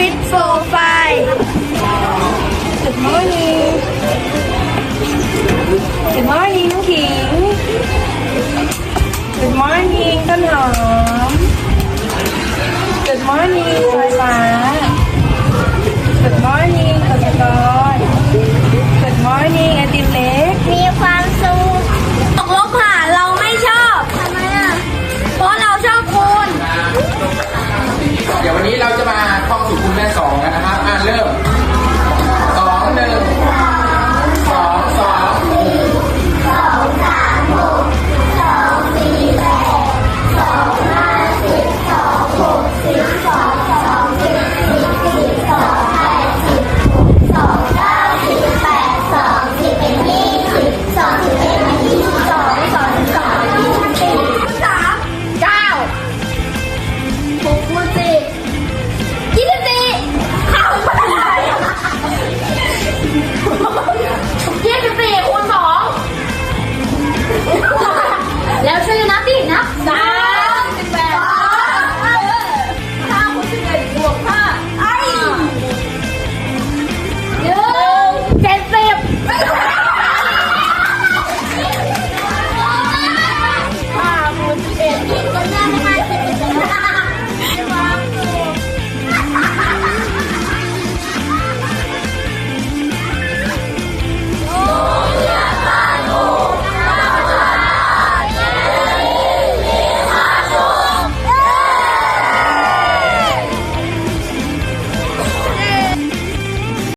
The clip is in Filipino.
Fit for Five. Good morning. Good morning, King. Good morning, Tanong. สองนะครับอะเริ่ม Hallelujah.